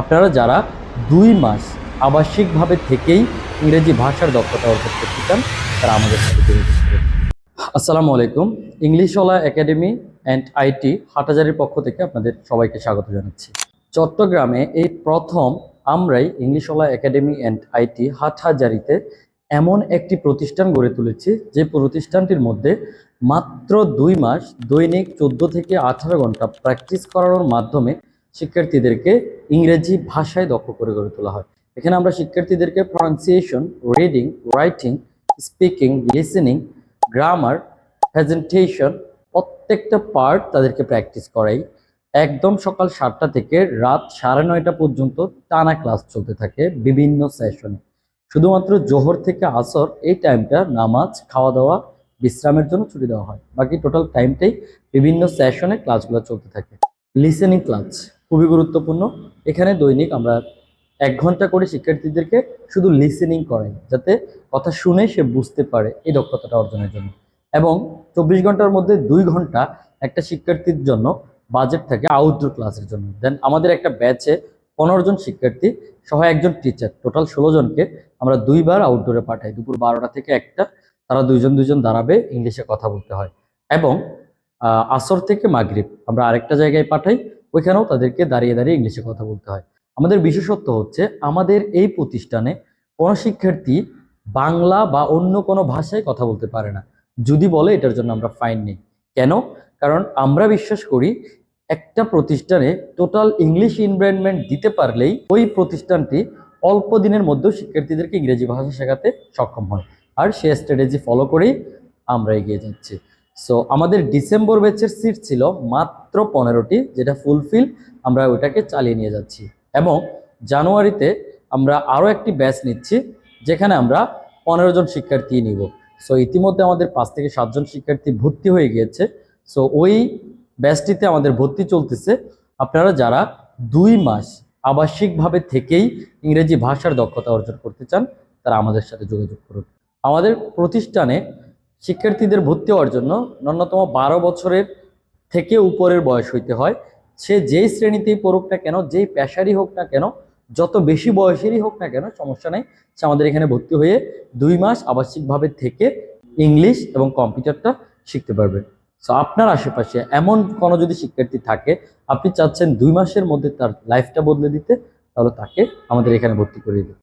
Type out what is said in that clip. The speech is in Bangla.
আপনারা যারা দুই মাস আবাসিকভাবে থেকেই ইংরেজি ভাষার দক্ষতা অর্জন করতে চান, তারা আমাদের সাথে আসসালামু আলাইকুম, ইংলিশওয়ালা একাডেমি অ্যান্ড আইটি হাটাজারির পক্ষ থেকে আপনাদের সবাইকে স্বাগত জানাচ্ছি। চট্টগ্রামে এই প্রথম আমরাই ইংলিশওয়ালা একাডেমি অ্যান্ড আইটি হাটহাজারিতে এমন একটি প্রতিষ্ঠান গড়ে তুলেছি, যে প্রতিষ্ঠানটির মধ্যে মাত্র দুই মাস দৈনিক চোদ্দ থেকে আঠারো ঘণ্টা প্র্যাকটিস করানোর মাধ্যমে শিক্ষার্থীদেরকে ইংরেজি ভাষায় দক্ষ করে গড়ে তোলা হয়। এখানে আমরা শিক্ষার্থীদেরকে pronunciation reading writing speaking listening grammar presentation প্রত্যেকটা পার্ট তাদেরকে প্র্যাকটিস করাই। একদম সকাল সাতটা থেকে রাত সাড়ে নয়টা পর্যন্ত টানা ক্লাস চলতে থাকে বিভিন্ন সেশনে শুধুমাত্র জোহর থেকে আসর এই টাইমটা নামাজ খাওয়া দাওয়া বিশ্রামের জন্য ছুটি দেওয়া হয়। বাকি টোটাল টাইমটাই বিভিন্ন সেশনে ক্লাসগুলো চলতে থাকে। লিসেনিং ক্লাস খুবই গুরুত্বপূর্ণ। এখানে দৈনিক আমরা এক ঘণ্টা করে শিক্ষার্থীদেরকে শুধু লিসেনিং করাই, যাতে কথা শুনে সে বুঝতে পারে এই দক্ষতাটা অর্জনের জন্য। এবং চব্বিশ ঘণ্টার মধ্যে দুই ঘণ্টা একটা শিক্ষার্থীর জন্য বাজেট থাকে আউটডোর ক্লাসের জন্য। দেন আমাদের একটা ব্যাচে পনেরো জন শিক্ষার্থী, সহ একজন টিচার টোটাল ষোলো জনকে আমরা দুইবার আউটডোরে পাঠাই। দুপুর বারোটা থেকে একটা, তারা দুইজন দুইজন দাঁড়াবে, ইংলিশে কথা বলতে হয়। এবং আসর থেকে মাগরিব আমরা আরেকটা জায়গায় পাঠাই ওইখানেও তাদেরকে দাঁড়িয়ে দাঁড়িয়ে ইংলিশে কথা বলতে হয়। আমাদের বিশেষত্ব হচ্ছে আমাদের এই প্রতিষ্ঠানে কোনো শিক্ষার্থী বাংলা বা অন্য কোনো ভাষায় কথা বলতে পারে না। যদি বলে এটার জন্য আমরা ফাইন নেই। কেন? কারণ আমরা বিশ্বাস করি একটা প্রতিষ্ঠানে টোটাল ইংলিশ এনভায়রনমেন্ট দিতে পারলেই ওই প্রতিষ্ঠানটি অল্প দিনের মধ্যেও শিক্ষার্থীদেরকে ইংরেজি ভাষা শেখাতে সক্ষম হয়। আর সে স্ট্র্যাটেজি ফলো করেই আমরা এগিয়ে যাচ্ছি। সো আমাদের ডিসেম্বর ব্যাচের সিট ছিল মাত্র পনেরোটি, যেটা ফুলফিল আমরা ওইটাকে চালিয়ে নিয়ে যাচ্ছি। এবং জানুয়ারিতে আমরা আরও একটি ব্যাচ নিচ্ছি, যেখানে আমরা পনেরো জন শিক্ষার্থী নিব। সো ইতিমধ্যে আমাদের পাঁচ থেকে সাতজন শিক্ষার্থী ভর্তি হয়ে গিয়েছে। সো ওই ব্যাচটিতে আমাদের ভর্তি চলতেছে। আপনারা যারা দুই মাস আবাসিকভাবে থেকেই ইংরেজি ভাষার দক্ষতা অর্জন করতে চান, তারা আমাদের সাথে যোগাযোগ করুন। আমাদের প্রতিষ্ঠানে শিক্ষার্থীদের ভর্তি হওয়ার জন্য ন্যূনতম বারো বছরের থেকে উপরের বয়স হইতে হয়। সে যেই শ্রেণীতেই পড়ুক না কেন, যেই পেশারই হোক না কেন, যত বেশি বয়সেরই হোক না কেন, সমস্যা নেই। সে আমাদের এখানে ভর্তি হয়ে দুই মাস আবাসিকভাবে থেকে ইংলিশ এবং কম্পিউটারটা শিখতে পারবে। সো আপনার আশেপাশে এমন কোনো যদি শিক্ষার্থী থাকে, আপনি চাচ্ছেন দুই মাসের মধ্যে তার লাইফটা বদলে দিতে, তাহলে তাকে আমাদের এখানে ভর্তি করিয়ে দিন